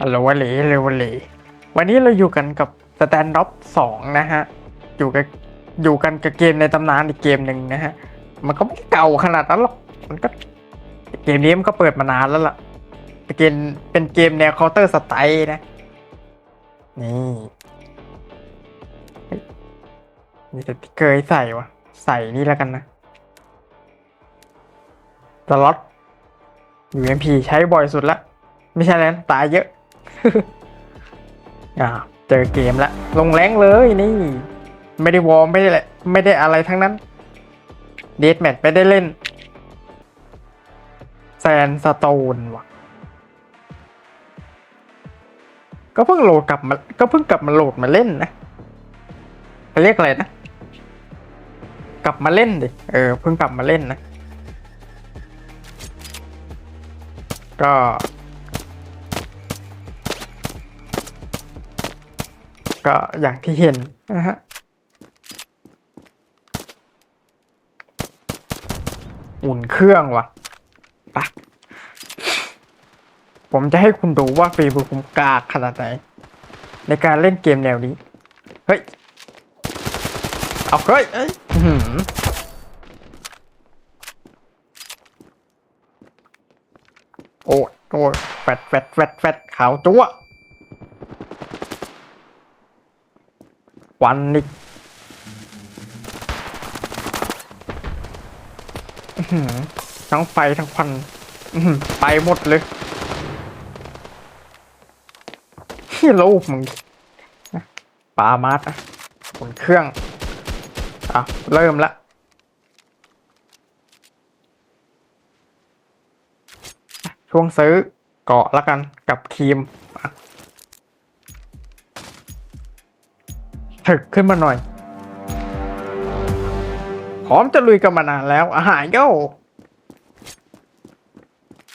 ฮัลโหลวะเหลเร็วเหลวันนี้เราอยู่กันกับสแตนด์ p สองนะฮะ อยู่กับอยู่กันกับเกมในตำนานอีกเกมหนึ่งนะฮะ มันก็ไม่เก่าขนาดนั้นหรอก มันก็เกมนี้มันก็เปิดมานานแล้วล่ะเป็นเกมเป็นเกมแนวเคาน์เตอร์สไตล์นะ นี่เฮ้ยมีสติกเกอร์ให้ใส่วะ ใส่นี่แล้วกันนะสล็อต UMP ใช้บ่อยสุดละ ไม่ใช่แล้วตายเยอะ อ่าเจอเกมละ ลงแรงเลยนี่ ไม่ได้วอร์มไม่ได้แหละ ไม่ได้อะไรทั้งนั้น เดทแมทไม่ได้เล่น แซนสโตนว่ะ ก็เพิ่งโหลดกลับมา ก็เพิ่งกลับมาโหลดมาเล่นนะเขาเรียกอะไรนะ กลับมาเล่นดิ เออ เพิ่งกลับมาเล่นนะ ก็ ก็อย่างที่เห็นนะฮะอุ่นเครื่องว่ะไปะผมจะให้คุณดูว่าฟีมือผมกากขนาดไหน ในการเล่นเกมแนวนี้ เฮ้ย เอาเฮ้ยเอ้ยโอ้ยโอ้ยแฟดแฟดแฟดแฟดขาวจั๊ว ควันนี้ทั้งไฟทั้งควันไปหมดเลยที่ลูกมึงปามาดนะบนเครื่อง อะ เริ่มละช่วงซื้อเกาะแล้วกันกับครีม ถึกขึ้นมาหน่อย พร้อมจะลุยกันมานานแล้ว อาหารโย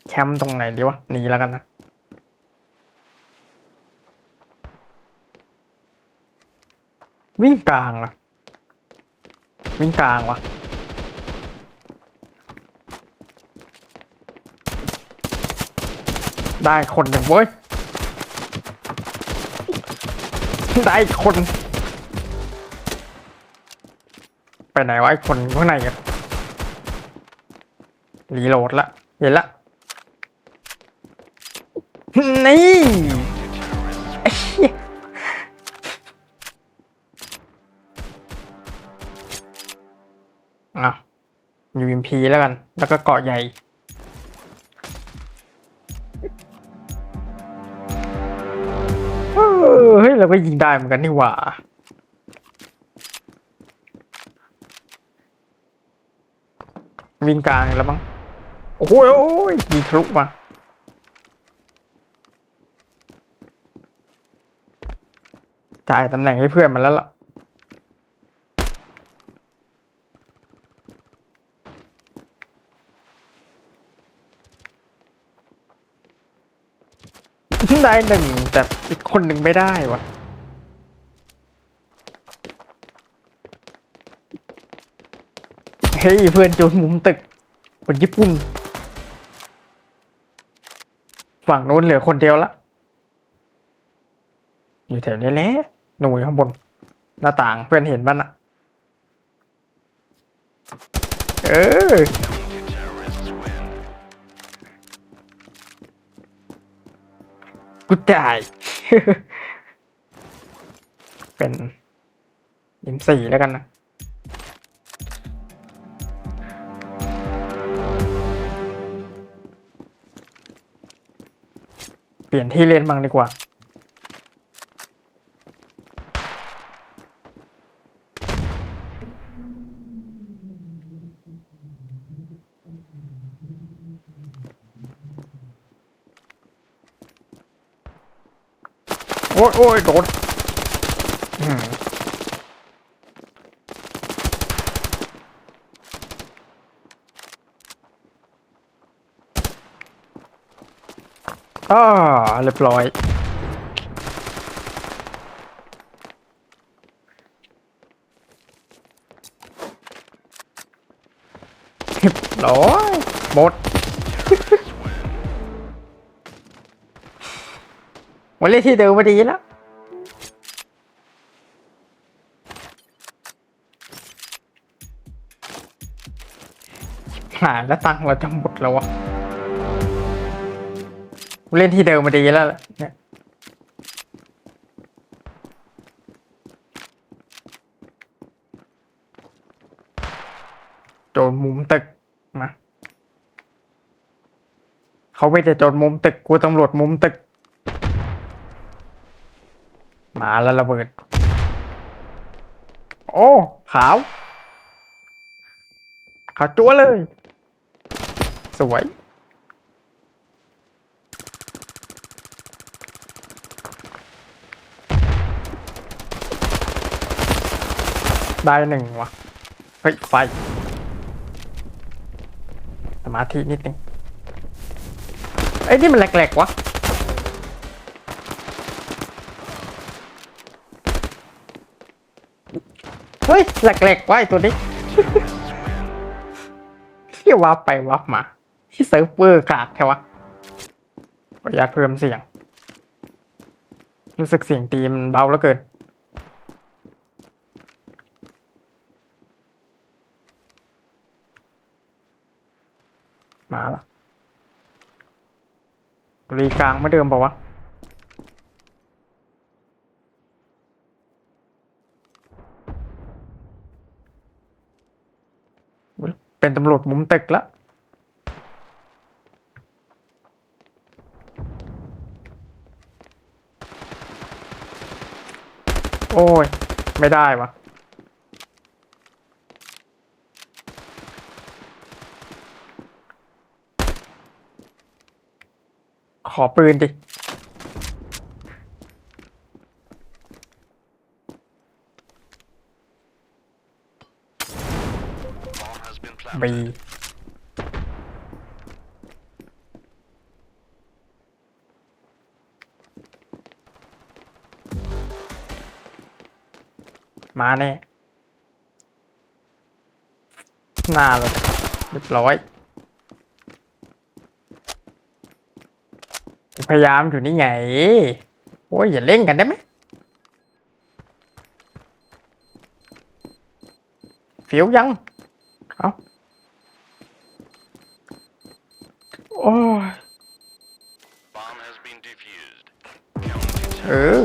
แคมป์ตรงไหนดีวะหนีแล้วกันนะวิ่งกลางเหรอวิ่งกลางวะได้คนหนึ่งเว้ย ได้คน ไปไหนวะไอ้คนข้างในกันรีโหลดละเห็นละ นี่ไอ้เหี้ยอะ UMP แล้วกัน แล้วก็เกาะใหญ่เออเฮ้ย เราก็ยิงได้เหมือนกันนี่หว่า วิ่งกลางแล้วมั้งโอ้โหโอ้ยยิงทะลุมาจ่ายตำแหน่งให้เพื่อนมันแล้วล่ะได้หนึ่งแต่อีกคนหนึ่งไม่ได้วะ เฮ้ยเพื่อนโจนมุมตึกคนญี่ปุ่น ฝั่งนู้นเหลือคนเดียวละ อยู่แถวนี้แหละหนูอยู่ข้างบน หน้าต่างเพื่อนเห็นบ้านอะเออกูจ่าย เป็นยิมสี่แล้วกันนะ เปลี่ยนที่เล่นบ้างดีกว่า โอ้ยโอ้ยโดน อืมอ่าเรียบร้อย เรียบร้อยหมดวันเล่นที่เดิมมาดีแล้วหาแล้วตังค์เราจะหมดแล้ววะ เล่นที่เดิมมาดีแล้วเนี่ยโจรมุมตึกมาเขาไม่ได้โจรมุมตึกกูตำรวจมุมตึก มาแล้วระเบิด โอ้ ขาวขาวจั๊วเลย สวย ได้หนึ่งวะ เฮ้ย ไฟ สมาธินิดนึงไอ้ยนี่มันแหลกๆวะ เฮ้ย แหลกๆไว้ตัวนี้ที่วับไปวับมา ที่เซิร์ฟเวอร์กากแค่วะออนุญาเพิ่มเสียง รู้สึกเสียงตีมันเบาแล้วเกิน มาละ รีกลางไม่เดิมเปล่าวะเป็นตำรวจมุมตึกละโอ้ย ไม่ได้วะ อปืนดิ Bomb has been planted. บีมาแน่หน้าเลยเรียบร้อย พยายามอยู่นี่ไง โอ้ยอย่าเล่นกันได้ไหมเฟียวยัง เอาโอ้ยเออ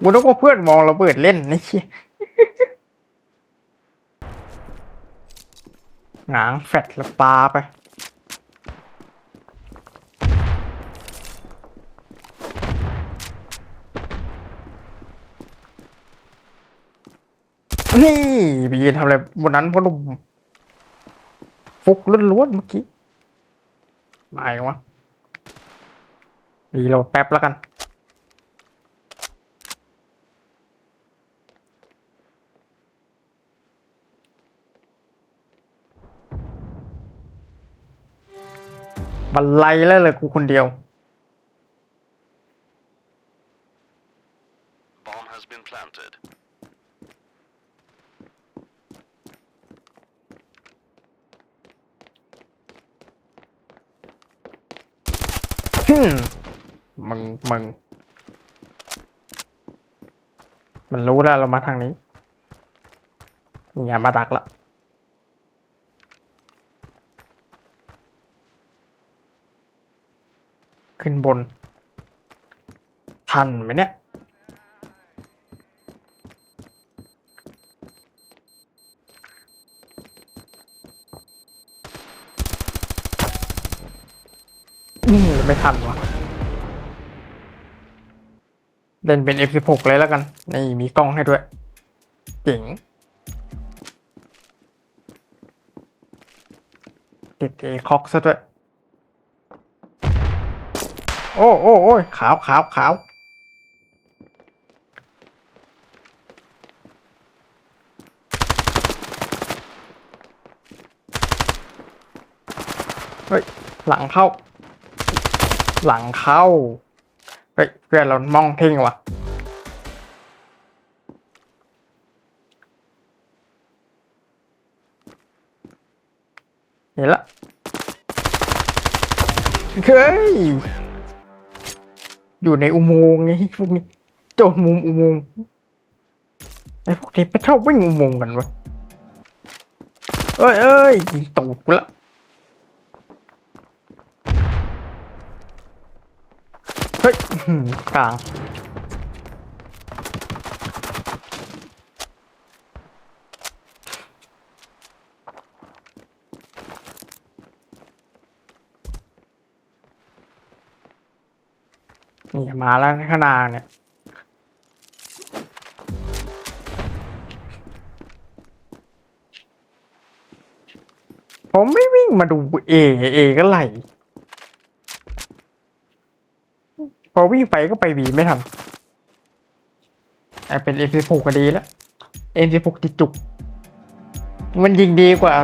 กูนึกว่าเพื่อนมองเระเบิดเล่นนี่เชี่ย หงางแฟดแล้วปลาไป นี่ไปยืนทำอะไรบนนั้นพ่อหนุ่มฟุกล้วนๆเมื่อกี้มาอีกวะรีโหลดแป๊บแล้วกัน บันไลแล้วเลยกูคนเดียว Bomb has been planted. ฮึมมึงมึงมันรู้แล้วเรามาทางนี้อย่ามาดักละ ขึ้นบน ทันไหมเนี่ย อืมไม่ทันวะเล่นเป็น F16 เลยแล้วกัน นี่มีกล้องให้ด้วย เจ๋งติดเอคอกซะด้วย โอ้โอ้โอ้ยขาวขาวขาวเฮ้ย หลังเข้า หลังเข้า เฮ้ยเพื่อนเรามองเพ่งว่ะเห็นละเฮ้ย อยู่ในอุโมงค์ไงพวกนี้โจรมุมอุโมงค์ไอ้พวกนี้ไปชอบวิ่งอุโมงค์กันวะเอ้ยเอ้ยตูดกูละเฮ้ยกลาง นี่มาแล้วข้างหน้าเนี่ยผมไม่วิ่งมาดูเอเอก็ไหลพอวิ่งไปก็ไปบีไม่ทันไอเป็นเอ็นสิบหกก็ดีแล้วเอ็นสิบหกติดจุก มันยิงดีกว่า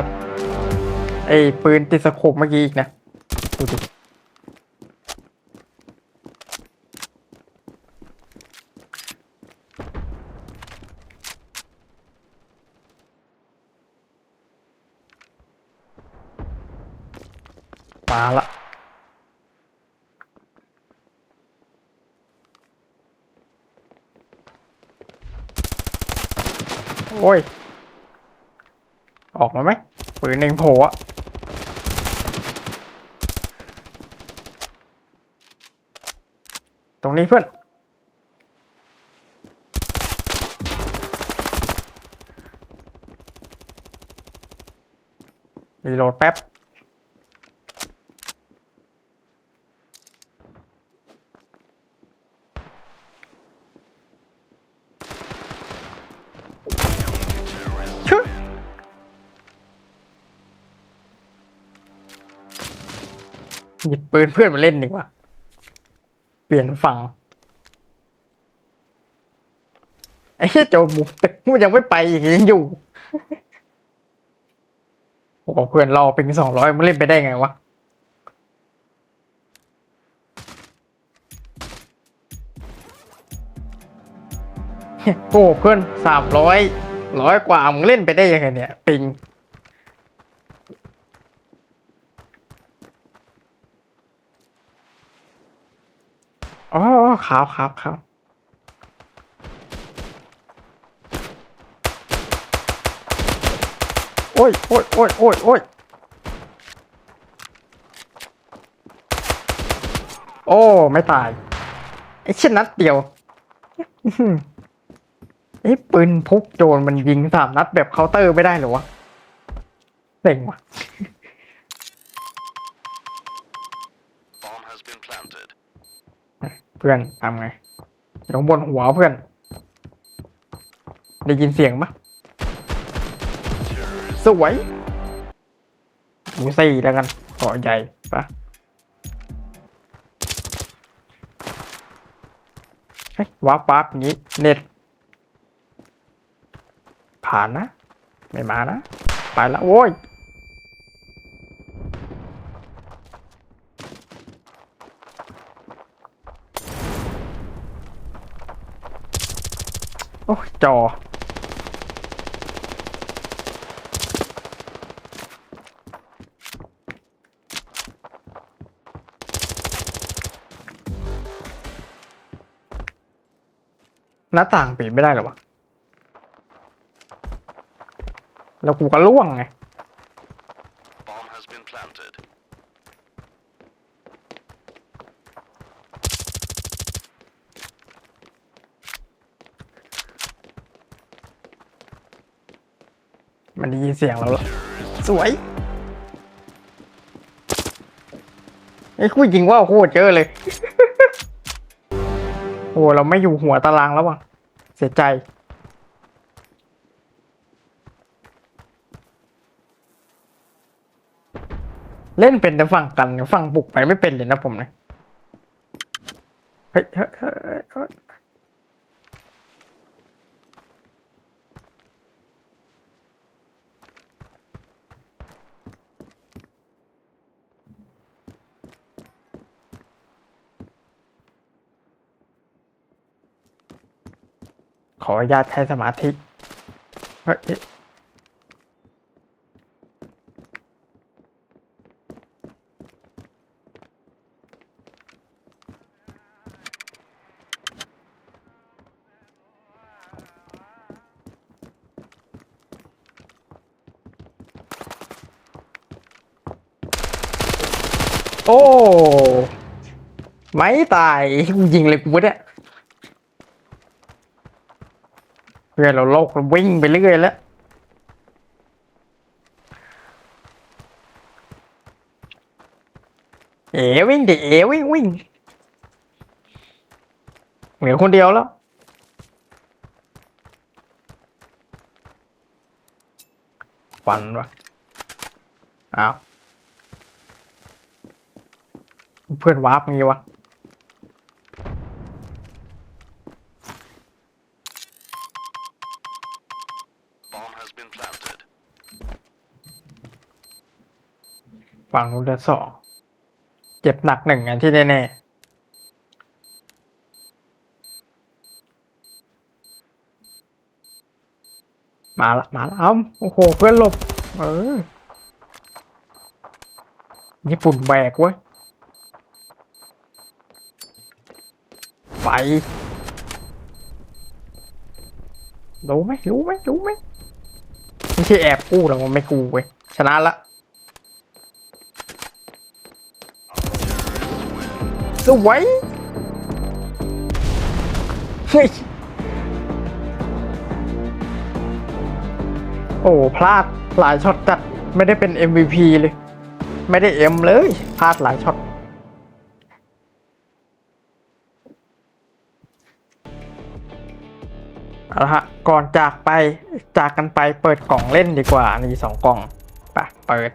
ไอปืนติดสโคปเมื่อกี้อีกนะดูดิ มาละโอ้ย ออกมาไหมปืนเองโผล่อะตรงนี้เพื่อน รีโหลดแป๊บ ปืนเพื่อนมาเล่นดีกว่า เปลี่ยนฝั่งไอ้เหี้ยโจมมุกตึกมันยังไม่ไปอีกยังอยู่โอ้เพื่อนรอเป็นสองร้อยมันเล่นไปได้ไงวะโอ้เพื่อนสามร้อยร้อยกว่ามึงเล่นไปได้ยังไงเนี่ยปิง อ๋อขาวขาวขาวโอ้ยโอ้ยโอ้ยโอ้ยโอ้ยโอ้ ไม่ตาย ไอ้เช่นนัดเดียวไอ้ปืนพกโจรมันยิงสามนัดแบบเคาน์เตอร์ไม่ได้หรอวะเจ๋งว่ะ เพื่อนทำไงอยู่ข้างบนหัวเพื่อน ได้ยินเสียงปะสวยหมูสี่แล้วกันต่อใหญ่ปะเฮ้ยว้าปั๊บงนี้เน็ต ผ่านนะ ไม่มานะ ไปละโว้ย โอ้ยจอ หน้าต่างปิดไม่ได้หรอวะ แล้วกูก็ล่วงไง bomb has been planted. มันได้ยิน เสียงเราแล้วสวยไอ้คู่ยิงว่าโคตรเยอะเลย โอ้เราไม่อยู่หัวตารางแล้วว่ะ เสียใจเล่นเป็นแต่ฝั่งกันฝั่งบุกไปไม่เป็นเลยนะผมนะ เฮ้ยเฮ้ยเฮ้ย ขออนุญาตใช้สมาธิเฮ้ยโอ้ ไม่ตายกูยิงเลยกูเนี่ย พื่อนเราโลกเราวิ่งไปเรื่อยแล้วเอ๋วิ่งดิเอ๋วิ่งวิ่งเหลือคนเดียวแล้วฟันวะอ้าวเพื่อนวาร์ปงี้วะ Bomb has been planted. ฝั่งนู้นเดือสองเจ็บหนักหนึ่งอันที่แน่ๆมาละมาละเอ้าโอ้โห เพื่อนหลบ เออ ญี่ปุ่นแบกเว้ย ไป รู้ไหมรู้ไหมรู้ไหมไม่ใช่แอบกู้หรอกมันไม่กู้เว้ย ชนะละ วยเฮ้ยโอ้พลาดหลายช็อตจัดไม่ได้เป็น MVP เลย ไม่ได้เอ็มเลยพลาดหลายช็อตเอาละฮะก่อนจากไปจากกันไปเปิดกล่องเล่นดีกว่านี่สองกล่องไปเปิด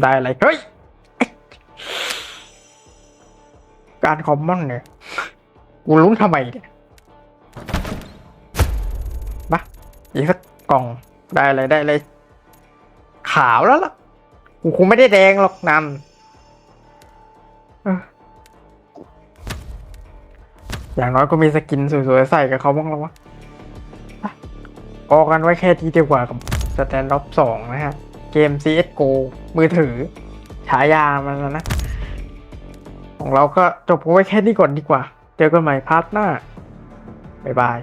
ได้อะไรเฮ้ย การคอมมอนเนี่ยกูลุ้นทำไมเนี่ยมาอีกสักกล่องได้เลยได้เลยขาวแล้วล่ะกูคงไม่ได้แดงหรอกนันอย่างน้อยก็มีสกินสวยๆใส่กับเขาบ้างแล้ววะอออกกันไว้แค่ทีเดียวกว่ากับสแตนด์ o อบสองนะฮะ เกม CSGO มือถือ ฉายามันนะนะ ของเราก็จบกันไว้แค่นี้ก่อนดีกว่า เจอกันใหม่พาร์ทหน้า บ๊ายบาย